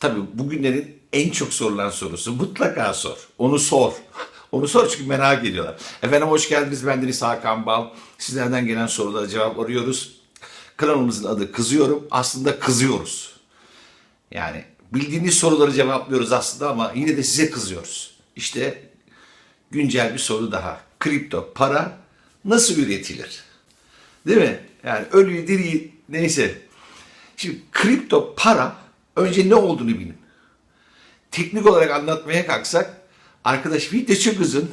Tabii bugünlerin en çok sorulan sorusu mutlaka sor. Onu sor. Onu sor çünkü merak ediyorlar. Efendim hoş geldiniz. Ben Deniz Hakan Bal. Sizlerden gelen sorulara cevap arıyoruz. Kanalımızın adı Kızıyorum. Aslında kızıyoruz. Yani bildiğiniz soruları cevaplıyoruz aslında ama yine de size kızıyoruz. İşte güncel bir soru daha. Kripto para nasıl üretilir? Değil mi? Yani ölüyü diriyi neyse. Şimdi kripto para önce ne olduğunu bilin. Teknik olarak anlatmaya kalksak arkadaş video çok uzun.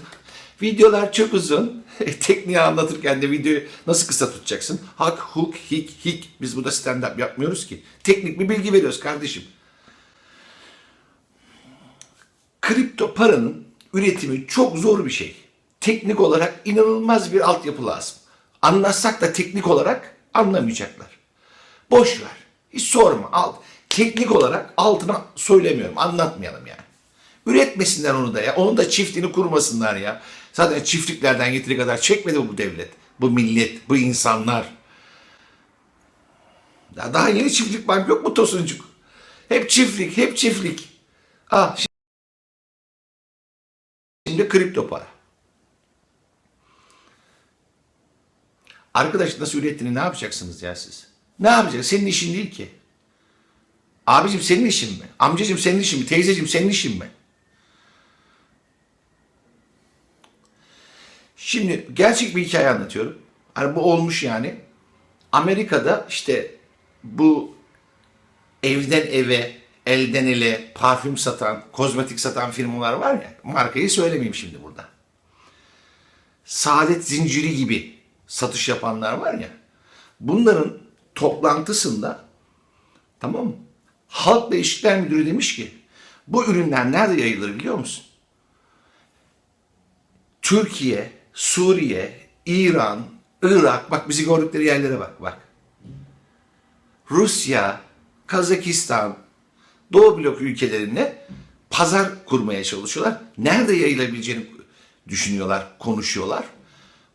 Videolar çok uzun. Tekniği anlatırken de videoyu nasıl kısa tutacaksın? Hak, huk, hik, hik. Biz burada stand-up yapmıyoruz ki. Teknik bir bilgi veriyoruz kardeşim. Kripto paranın üretimi çok zor bir şey. Teknik olarak inanılmaz bir altyapı lazım. Anlatsak da teknik olarak anlamayacaklar. Boş ver. Hiç sorma. Al. Teknik olarak altına söylemiyorum. Anlatmayalım yani. Üretmesinler onu da ya. Onun da çiftliğini kurmasınlar ya. Zaten çiftliklerden yeteri kadar çekmedi bu devlet. Bu millet, bu insanlar. Ya daha yeni çiftlik bank yok mu Tosuncuk? Hep çiftlik, hep çiftlik. Ah şimdi kripto para. Arkadaş nasıl ürettiğini ne yapacaksınız ya siz? Ne yapacaksın? Senin işin değil ki. Abicim senin işin mi? Amcacım senin işin mi? Teyzecim senin işin mi? Şimdi gerçek bir hikaye anlatıyorum. Hani bu olmuş yani. Amerika'da işte bu evden eve, elden ele parfüm satan, kozmetik satan firmalar var ya. Markayı söylemeyeyim şimdi burada. Saadet zinciri gibi satış yapanlar var ya. Bunların toplantısında tamam mı? Halkla İlişkiler Müdürü demiş ki bu ürünler nerede yayılır biliyor musun? Türkiye, Suriye, İran, Irak bak bizi gördükleri yerlere bak bak. Rusya, Kazakistan, Doğu blok ülkelerine pazar kurmaya çalışıyorlar. Nerede yayılabileceğini düşünüyorlar, konuşuyorlar.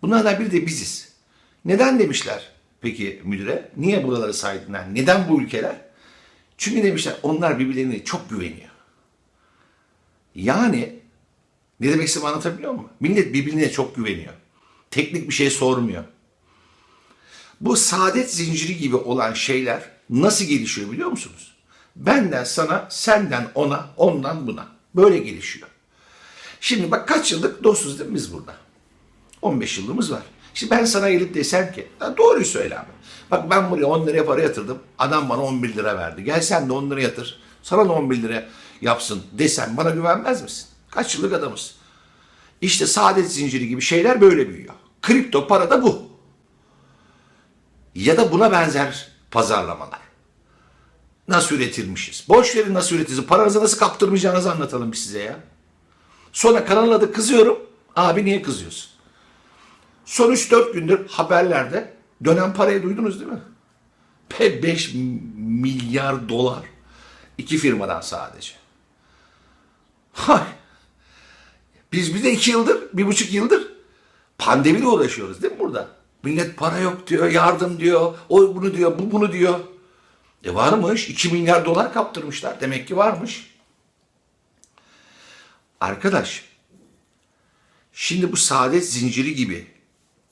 Bunlardan biri de biziz. Neden demişler peki müdüre? Niye buraları sahiplendiler? Neden bu ülkeler? Çünkü demişler onlar birbirlerine çok güveniyor. Yani ne demek istediğimi anlatabiliyor muyum? Millet birbirine çok güveniyor. Teknik bir şey sormuyor. Bu saadet zinciri gibi olan şeyler nasıl gelişiyor biliyor musunuz? Benden sana, senden ona, ondan buna. Böyle gelişiyor. Şimdi bak kaç yıllık dostuz değil mi biz burada? 15 yıllığımız var. Şimdi ben sana gelip desem ki, doğruyu söyle abi. Bak ben buraya 10 liraya para yatırdım. Adam bana 11 lira verdi. Gel sen de 10 lira yatır. Sana da 11 lira yapsın desem bana güvenmez misin? Kaç yıllık adamız. İşte saadet zinciri gibi şeyler böyle büyüyor. Kripto para da bu. Ya da buna benzer pazarlamalar. Nasıl üretilmişiz? Boş verin nasıl üretilmişiz. Paranızı nasıl kaptırmayacağınızı anlatalım size ya. Sonra kanalın adı kızıyorum. Abi niye kızıyorsun? Son 3-4 gündür haberlerde dönen parayı duydunuz değil mi? 5 milyar dolar. iki firmadan sadece. Hay. Biz bir de iki yıldır, bir buçuk yıldır pandemiyle uğraşıyoruz değil mi burada? Millet para yok diyor, yardım diyor, o bunu diyor, bu bunu diyor. E varmış, 2 milyar dolar kaptırmışlar. Demek ki varmış. Arkadaş, şimdi bu saadet zinciri gibi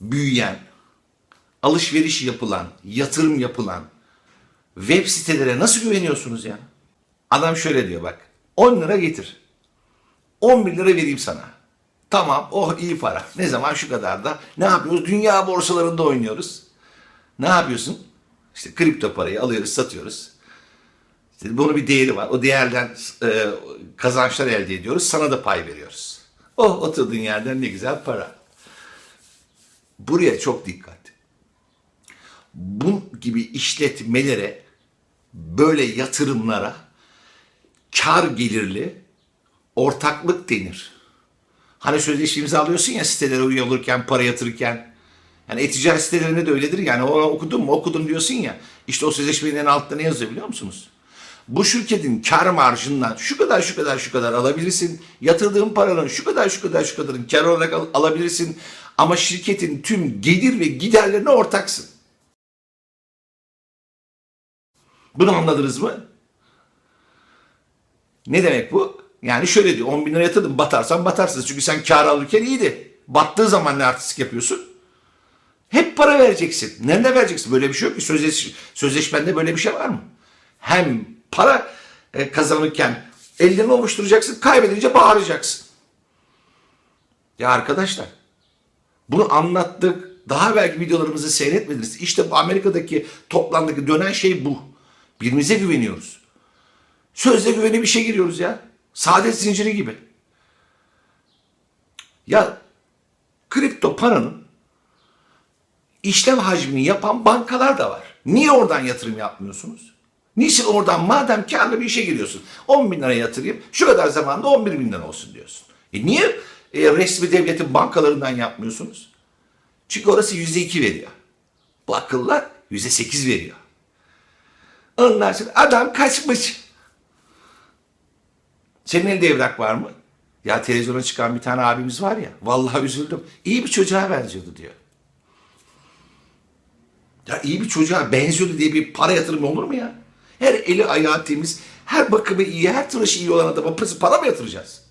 büyüyen, alışveriş yapılan, yatırım yapılan web sitelere nasıl güveniyorsunuz ya? Adam şöyle diyor bak, 10 lira getir. 11 lira vereyim sana. Tamam, oh iyi para. Ne zaman şu kadar da. Ne yapıyoruz? Dünya borsalarında oynuyoruz. Ne yapıyorsun? İşte kripto parayı alıyoruz, satıyoruz. İşte bunun bir değeri var. O değerden e, kazançlar elde ediyoruz. Sana da pay veriyoruz. Oh oturduğun yerden ne güzel para. Buraya çok dikkat. Bu gibi işletmelere, böyle yatırımlara kar gelirli ortaklık denir. Hani sözleşme imzalıyorsun ya sitelere üye olurken, para yatırırken. Yani e-ticaret sitelerinde de öyledir. Yani onu okudun mu okudum diyorsun ya. İşte o sözleşmenin en altta ne yazıyor biliyor musunuz? Bu şirketin kar marjından şu kadar şu kadar şu kadar alabilirsin. Yatırdığın paranın şu kadar şu kadar şu kadarın kar olarak al- alabilirsin. Ama şirketin tüm gelir ve giderlerine ortaksın. Bunu anladınız mı? Ne demek bu? Yani şöyle diyor 10 bin lira yatırdın batarsan batarsın. Çünkü sen kar alırken iyiydi. Battığı zaman ne artistik yapıyorsun? Hep para vereceksin. Nerede vereceksin? Böyle bir şey yok ki. Sözleş, sözleşmende böyle bir şey var mı? Hem para e, kazanırken ellerini ovuşturacaksın, kaybedince bağıracaksın. Ya arkadaşlar bunu anlattık. Daha belki videolarımızı seyretmediniz. İşte bu Amerika'daki toplamdaki dönen şey bu. Birbirimize güveniyoruz. Sözle güveni bir şey giriyoruz ya. Saadet zinciri gibi. Ya kripto paranın işlem hacmini yapan bankalar da var. Niye oradan yatırım yapmıyorsunuz? Niçin oradan madem karlı bir işe giriyorsun 10 bin lira yatırayım şu kadar zamanda 11 bin lira olsun diyorsun. E niye e, resmi devletin bankalarından yapmıyorsunuz? Çünkü orası yüzde iki veriyor. Bu akıllar yüzde sekiz veriyor. Ondan sonra adam kaçmış. Senin elde evrak var mı? Ya televizyona çıkan bir tane abimiz var ya. Vallahi üzüldüm. İyi bir çocuğa benziyordu diyor. Ya iyi bir çocuğa benziyordu diye bir para yatırımı olur mu ya? Her eli ayağı temiz, her bakımı iyi, her tıraşı iyi olan adama para- mı yatıracağız?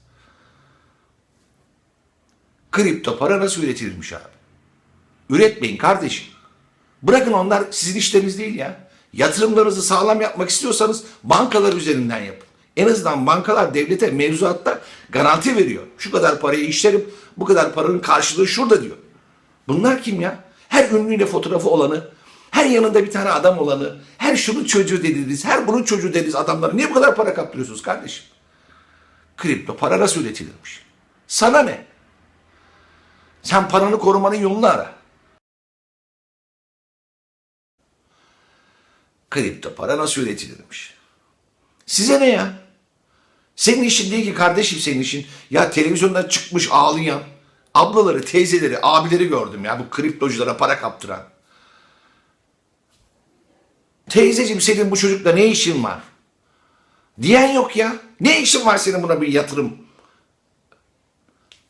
Kripto para nasıl üretilirmiş abi? Üretmeyin kardeşim. Bırakın onlar sizin işleriniz değil ya. Yatırımlarınızı sağlam yapmak istiyorsanız bankalar üzerinden yapın. En azından bankalar devlete mevzuatta garanti veriyor. Şu kadar parayı işlerim, bu kadar paranın karşılığı şurada diyor. Bunlar kim ya? Her ünlüyle fotoğrafı olanı, her yanında bir tane adam olanı, her şunun çocuğu dediniz, her bunun çocuğu dediniz adamlara niye bu kadar para kaptırıyorsunuz kardeşim? Kripto para nasıl üretilirmiş? Sana ne? Sen paranı korumanın yolunu ara. Kripto para nasıl üretilirmiş? Size ne ya? Senin işin değil ki kardeşim senin işin. Ya televizyondan çıkmış ağlayan ablaları, teyzeleri, abileri gördüm ya bu kriptoculara para kaptıran. Teyzeciğim senin bu çocukla ne işin var? Diyen yok ya. Ne işin var senin buna bir yatırım?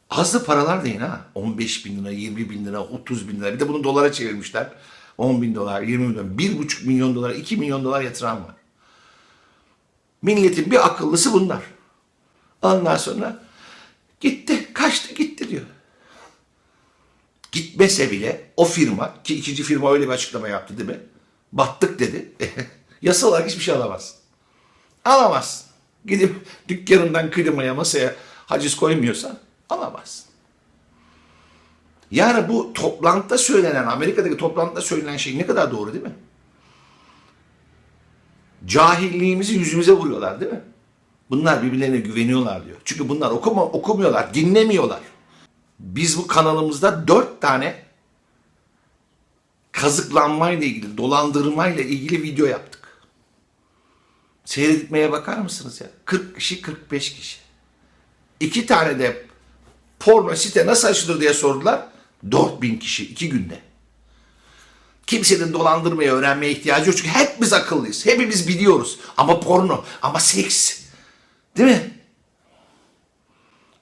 Azlı paralar değil ha. 15 bin lira, 20 bin lira, 30 bin lira. Bir de bunu dolara çevirmişler. 10 bin dolar, 20 bin dolar, 1,5 milyon dolar, 2 milyon dolar yatıran var. Milletin bir akıllısı bunlar. Ondan sonra gitti, kaçtı gitti diyor. Gitmese bile o firma, ki ikinci firma öyle bir açıklama yaptı değil mi? Battık dedi. Yasal olarak hiçbir şey alamazsın. Alamazsın. Gidip dükkanından klimaya, masaya haciz koymuyorsan alamazsın. Yani bu toplantıda söylenen, Amerika'daki toplantıda söylenen şey ne kadar doğru değil mi? Cahilliğimizi yüzümüze vuruyorlar değil mi? Bunlar birbirlerine güveniyorlar diyor. Çünkü bunlar okuma, okumuyorlar, dinlemiyorlar. Biz bu kanalımızda dört tane kazıklanmayla ilgili, dolandırmayla ilgili video yaptık. Seyretmeye bakar mısınız ya? 40 kişi, 45 kişi. İki tane de porno site nasıl açılır diye sordular. 4000 kişi iki günde. Kimsenin dolandırmaya, öğrenmeye ihtiyacı yok. Çünkü hepimiz akıllıyız. Hepimiz biliyoruz. Ama porno, ama seks. Değil mi?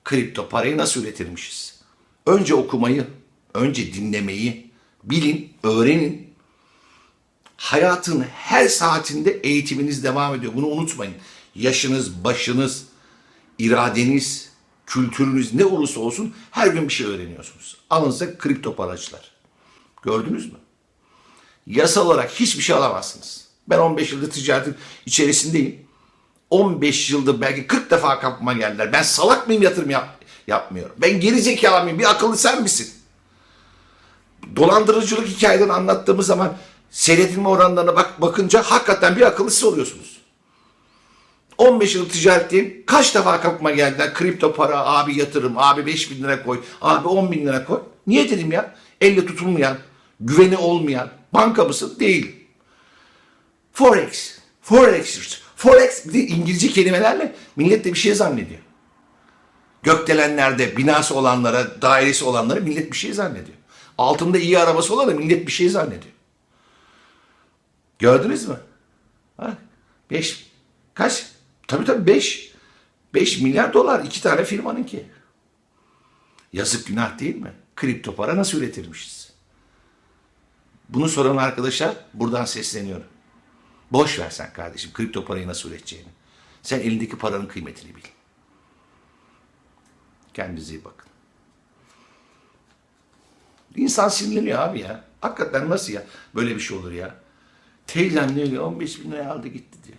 Kripto parayı nasıl üretirmişiz? Önce okumayı, önce dinlemeyi, bilin, öğrenin. Hayatın her saatinde eğitiminiz devam ediyor. Bunu unutmayın. Yaşınız, başınız, iradeniz, kültürünüz ne olursa olsun her gün bir şey öğreniyorsunuz. Alınsa kripto paraçlar. Gördünüz mü? Yasal olarak hiçbir şey alamazsınız. Ben 15 yıldır ticaretin içerisindeyim. 15 yıldır belki 40 defa kapıma geldiler. Ben salak mıyım yatırım yap, yapmıyorum. Ben geri mıyım? Bir akıllı sen misin? Dolandırıcılık hikayelerini anlattığımız zaman seyredilme oranlarına bak, bakınca hakikaten bir akıllısı oluyorsunuz. 15 yıl ticaretteyim. Kaç defa kapıma geldiler. Kripto para, abi yatırım, abi 5 bin lira koy, abi 10 bin lira koy. Niye dedim ya? Elle tutulmayan, güveni olmayan banka mısın? Değil. Forex. Forex. Forex bir de İngilizce kelimelerle millet de bir şey zannediyor. Gökdelenlerde binası olanlara, dairesi olanlara millet bir şey zannediyor. Altında iyi arabası olanlara millet bir şey zannediyor. Gördünüz mü? Ha? Beş, kaç? Tabii tabii beş. Beş milyar dolar iki tane firmanınki. Yazık günah değil mi? Kripto para nasıl üretilmişiz? Bunu soran arkadaşa buradan sesleniyorum. Boş ver sen kardeşim kripto parayı nasıl üreteceğini. Sen elindeki paranın kıymetini bil. Kendinize iyi bakın. İnsan sinirleniyor abi ya. Hakikaten nasıl ya? Böyle bir şey olur ya. Teyzem diyor ki 15 bin lira aldı gitti diyor.